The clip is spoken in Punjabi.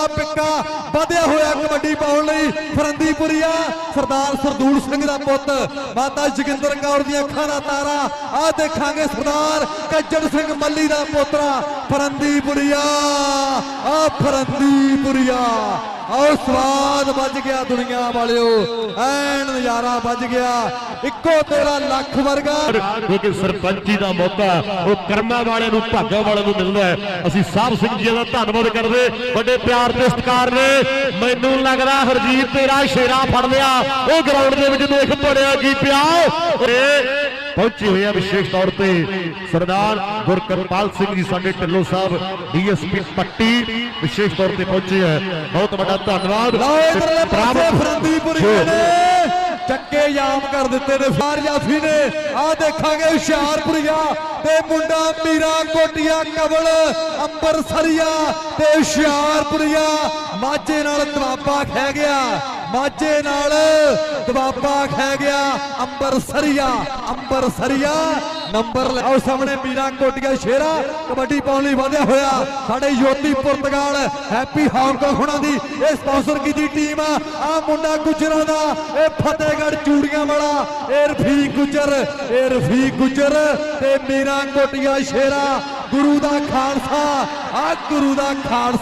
ਦਾ ਪਿੱਕਾ ਵਧਿਆ ਹੋਇਆ ਕਬੱਡੀ ਪਾਉਣ ਲਈ ਫਰੰਦੀਪੁਰੀਆ, ਸਰਦਾਰ ਸਰਦੂਲ ਸਿੰਘ ਦਾ ਪੁੱਤ, ਮਾਤਾ ਜੋਗਿੰਦਰ ਕੌਰ ਦੀਆਂ ਅੱਖਾਂ ਦਾ ਤਾਰਾ। ਆ ਦੇਖਾਂਗੇ ਸਰਦਾਰ ਕੱਜੜ ਸਿੰਘ ਮੱਲੀ ਦਾ ਪੋਤਰਾ ਫਰੰਦੀਪੁਰੀਆ, ਆ ਫਰੰਦੀਪੁਰੀਆ। ਆਓ ਸਵਾਦ ਵੱਜ ਗਿਆ ਦੁਨੀਆ ਵਾਲਿਓ, ਐਨ ਨਜ਼ਾਰਾ ਵੱਜ ਗਿਆ। ਇੱਕੋ ਤੇਰਾ ਲੱਖ ਵਰਗਾ। ਕਿਉਂਕਿ ਸਰਪੰਚੀ ਦਾ ਮੌਕਾ, ਉਹ ਕਰਮਾਂ ਵਾਲਿਆਂ ਨੂੰ, ਭਾਗਾਂ ਵਾਲਿਆਂ ਨੂੰ ਮਿਲਦਾ ਹੈ। ਅਸੀਂ ਸਾਹਿਬ ਸਿੰਘ ਜੀ ਦਾ ਧੰਨਵਾਦ ਕਰਦੇ। ਵੱਡੇ ਪਿਆਰ ਤੇ ਸਤਿਕਾਰ ਨੇ। ਮੈਨੂੰ ਲੱਗਦਾ ਹਰਜੀਤ ਤੇਰਾ ਸ਼ੇਰਾ ਫੜ ਲਿਆ। ਉਹ ਗਰਾਊਂਡ ਦੇ ਵਿੱਚ ਦੇਖ, ਪੜਿਆ ਕੀ ਪਿਆ। ਇਹ ਪਹੁੰਚੇ ਹੋਏ ਆ ਵਿਸ਼ੇਸ਼ ਤੌਰ ਤੇ ਸਰਦਾਰ ਗੁਰਕਰਪਾਲ ਸਿੰਘ ਜੀ ਸਾਡੇ ਢਿੱਲੋਂ ਸਾਹਿਬ ਡੀਐਸਪੀ ਪੱਟੀ ਵਿਸ਼ੇਸ਼ ਤੌਰ ਤੇ ਪਹੁੰਚੇ ਹੈ। ਬਹੁਤ ਵੱਡਾ ਧੰਨਵਾਦ। ਬਰਾਬਰ। ਫਰੰਦੀਪੁਰੀ ਨੇ ਚੱਕੇ ਜਾਮ ਕਰ ਦਿੱਤੇ ਨੇ ਫਾਰ ਜਾਫੀ ਨੇ ਆ ਦੇਖਾਂਗੇ ਹੁਸ਼ਿਆਰਪੁਰੀਆ ਤੇ ਮੁੰਡਾ ਮੀਰਾ ਕੋਟੀਆ ਕਬਲ ਅੰਬਰਸਰੀਆ ਤੇ ਹੁਸ਼ਿਆਰਪੁਰੀਆ। ਮਾਝੇ ਨਾਲ ਦਵਾਬਾ ਖਹਿ ਗਿਆ। ਮਾਝੇ ਨਾਲ ਦਵਾਬਾ ਖਹਿ ਗਿਆ, ਅੰਬਰਸਰੀਆ ਅੰਬਰਸਰੀਆ। ਨੰਬਰ ਲੈ- ਸਾਹਮਣੇ ਮੀਰਾ ਕੋਟੀਆ ਸ਼ੇਰਾ, ਕਬੱਡੀ ਪਾਉਣ ਲਈ ਵਧਿਆ ਹੋਇਆ। ਸਾਡੇ ਯੋਤੀ ਪੁਰਤਗਾਲ, ਹੈਪੀ ਹਾਂਗਕਾਂਗ ਹੁਣਾਂ ਦੀ ਇਹ ਸਪਾਂਸਰ ਕੀਤੀ ਟੀਮ ਆ। ਆ ਮੁੰਡਾ ਗੁਜਰਾਂ ਦਾ, ਇਹ ਫਤਿਹਗੜ੍ਹ ਚੂੜੀਆਂ ਵਾਲਾ, ਇਹ ਰਫੀਕ ਗੁਜਰ, ਇਹ ਰਫੀਕ ਗੁਜਰ ਤੇ ਮੀਰਾ ਕੋਟੀਆ ਸ਼ੇਰਾ। ਗੁਰੂ ਦਾ ਖਾਲਸਾ ਆ ਗੁਰੂ ਦਾ ਖਾਲਸਾ।